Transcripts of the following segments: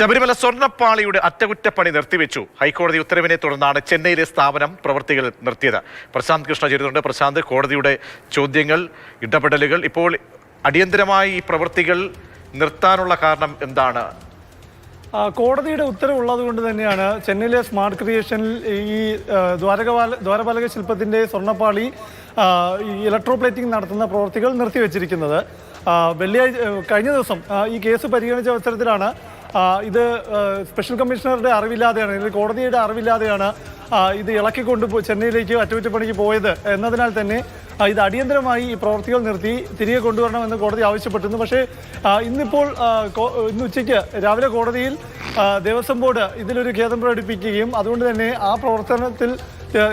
ശബരിമല സ്വർണപ്പാളിയുടെ അറ്റകുറ്റപ്പണി നിർത്തിവെച്ചു. ഹൈക്കോടതി ഉത്തരവിനെ തുടർന്നാണ് ചെന്നൈയിലെ സ്ഥാപനം പ്രവൃത്തികൾ നിർത്തിയത്. പ്രശാന്ത് കൃഷ്ണ ചേരുന്നുണ്ട്. പ്രശാന്ത് കോടതിയുടെ ചോദ്യങ്ങൾ ഇടപെടലുകൾ ഇപ്പോൾ അടിയന്തരമായി ഈ പ്രവൃത്തികൾ നിർത്താനുള്ള കാരണം എന്താണ്? കോടതിയുടെ ഉത്തരവുള്ളത് കൊണ്ട് തന്നെയാണ് ചെന്നൈയിലെ സ്മാർട്ട് ക്രിയേഷനിൽ ഈ ദ്വാരകപാല ദ്വാരപാലക ശില്പത്തിന്റെ സ്വർണപ്പാളി ഇലക്ട്രോപ്ലേറ്റിംഗ് നടത്തുന്ന പ്രവൃത്തികൾ നിർത്തിവെച്ചിരിക്കുന്നത്. വെള്ളിയാഴ്ച കഴിഞ്ഞ ദിവസം ഈ കേസ് പരിഗണിച്ച അവസരത്തിലാണ് ഇത് സ്പെഷ്യൽ കമ്മീഷണറുടെ അറിവില്ലാതെയാണ് അല്ലെങ്കിൽ കോടതിയുടെ അറിവില്ലാതെയാണ് ഇത് ഇളക്കിക്കൊണ്ട് ചെന്നൈയിലേക്ക് അറ്റകുറ്റപ്പണിക്ക് പോയത് എന്നതിനാൽ തന്നെ ഇത് അടിയന്തരമായി ഈ പ്രവർത്തികൾ നിർത്തി തിരികെ കൊണ്ടുവരണമെന്ന് കോടതി ആവശ്യപ്പെട്ടിരുന്നു. പക്ഷേ ഇന്നിപ്പോൾ ഇന്ന് ഉച്ചയ്ക്ക് രാവിലെ കോടതിയിൽ ദേവസ്വം ബോർഡ് ഇതിലൊരു ഖേദം പ്രകടിപ്പിക്കുകയും അതുകൊണ്ട് തന്നെ ആ പ്രവർത്തനത്തിൽ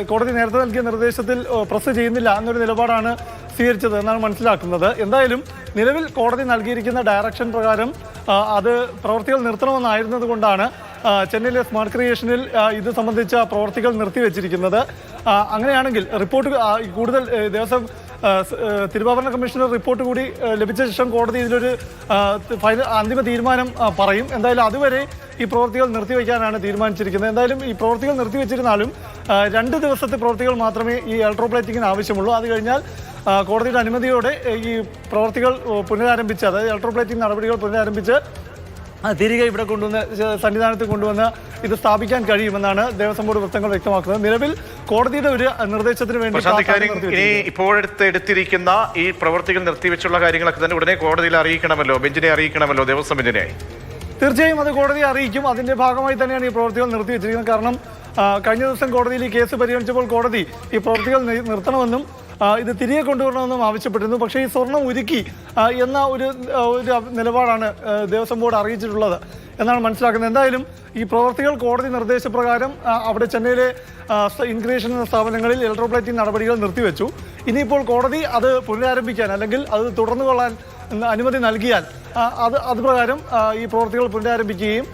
കോടതി നേരത്തെ നൽകിയ നിർദ്ദേശത്തിൽ പ്രസ് ചെയ്യുന്നില്ല എന്നൊരു നിലപാടാണ് സ്വീകരിച്ചത് എന്നാണ് മനസ്സിലാക്കുന്നത്. എന്തായാലും നിലവിൽ കോടതി നൽകിയിരിക്കുന്ന ഡയറക്ഷൻ പ്രകാരം അത് പ്രവർത്തികൾ നിർത്തണമെന്നായിരുന്നത് കൊണ്ടാണ് ആ, ചെന്നൈയിലെ സ്മാർട്ട് ക്രിയേഷനിൽ ഇത് സംബന്ധിച്ച പ്രവർത്തികൾ നിർത്തിവെച്ചിരിക്കുന്നത്. അങ്ങനെയാണെങ്കിൽ റിപ്പോർട്ട് കൂടുതൽ ദേവസ്വം തിരുവാഭരണ കമ്മീഷണർ റിപ്പോർട്ട് കൂടി ലഭിച്ച ശേഷം കോടതി ഇതിലൊരു ഫൈനൽ അന്തിമ തീരുമാനം പറയും. എന്തായാലും അതുവരെ ഈ പ്രവൃത്തികൾ നിർത്തിവെക്കാനാണ് തീരുമാനിച്ചിരിക്കുന്നത്. എന്തായാലും ഈ പ്രവൃത്തികൾ നിർത്തിവെച്ചിരുന്നാലും രണ്ട് ദിവസത്തെ പ്രവൃത്തികൾ മാത്രമേ ഈ ഇലക്ട്രോപ്ലേറ്റിങ്ങിന് ആവശ്യമുള്ളൂ. അത് കഴിഞ്ഞാൽ കോടതിയുടെ അനുമതിയോടെ ഈ പ്രവൃത്തികൾ പുനരാരംഭിച്ച് അതായത് ഇലക്ട്രോപ്ലേറ്റിംഗ് നടപടികൾ പുനരാരംഭിച്ച് തിരികെ ഇവിടെ കൊണ്ടുവന്ന് സന്നിധാനത്ത് കൊണ്ടുവന്ന് ഇത് സ്ഥാപിക്കാൻ കഴിയുമെന്നാണ് ദേവസ്വം ബോർഡ് വൃത്തങ്ങൾ വ്യക്തമാക്കുന്നത്. നിലവിൽ കോടതിയുടെ ഒരു നിർദ്ദേശത്തിന് വേണ്ടി ഇനി എടുത്തിരിക്കുന്ന ഈ പ്രവൃത്തികൾ നിർത്തിവെച്ചുള്ള കാര്യങ്ങളൊക്കെ തന്നെ ഉടനെ കോടതിയിൽ അറിയിക്കണമല്ലോ ബെഞ്ചിനെ അറിയിക്കണമല്ലോ ദേവസ്വം ബെഞ്ചിനെ. തീർച്ചയായും അത് കോടതി അറിയിക്കും. അതിന്റെ ഭാഗമായി തന്നെയാണ് ഈ പ്രവൃത്തികൾ നിർത്തിവെച്ചിരിക്കുന്നത്. കാരണം കഴിഞ്ഞ ദിവസം കോടതിയിൽ ഈ കേസ് പരിഗണിച്ചപ്പോൾ കോടതി ഈ പ്രവൃത്തികൾ നിർത്തണമെന്നും ഇത് തിരികെ കൊണ്ടുവരണമെന്നും ആവശ്യപ്പെട്ടിരുന്നു. പക്ഷേ ഈ സ്വർണം ഉരുക്കി എന്ന ഒരു ഒരു നിലപാടാണ് ദേവസ്വം ബോർഡ് അറിയിച്ചിട്ടുള്ളത് എന്നാണ് മനസ്സിലാക്കുന്നത്. എന്തായാലും ഈ പ്രവർത്തികൾ കോടതി നിർദ്ദേശപ്രകാരം അവിടെ ചെന്നൈയിലെ ഇൻക്രിയേഷൻ സ്ഥാപനങ്ങളിൽ ഇലക്ട്രോപ്ലേറ്റിംഗ് നടപടികൾ നിർത്തിവെച്ചു. ഇനിയിപ്പോൾ കോടതി അത് പുനരാരംഭിക്കാൻ അല്ലെങ്കിൽ അത് തുടർന്നു കൊള്ളാൻ അനുമതി നൽകിയാൽ അത് അത് പ്രകാരം ഈ പ്രവർത്തികൾ പുനരാരംഭിക്കുകയും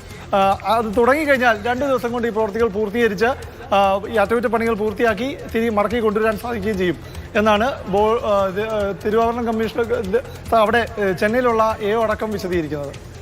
അത് തുടങ്ങിക്കഴിഞ്ഞാൽ രണ്ട് ദിവസം കൊണ്ട് ഈ പ്രവർത്തികൾ പൂർത്തീകരിച്ച് ഈ അറ്റകുറ്റപ്പണികൾ പൂർത്തിയാക്കി തിരി മടക്കി കൊണ്ടുവരാൻ സാധിക്കുകയും ചെയ്യും എന്നാണ് ബോ തിരുവാഭരണം കമ്മീഷണർ അവിടെ ചെന്നൈയിലുള്ള എ അടക്കം വിശദീകരിക്കുന്നത്.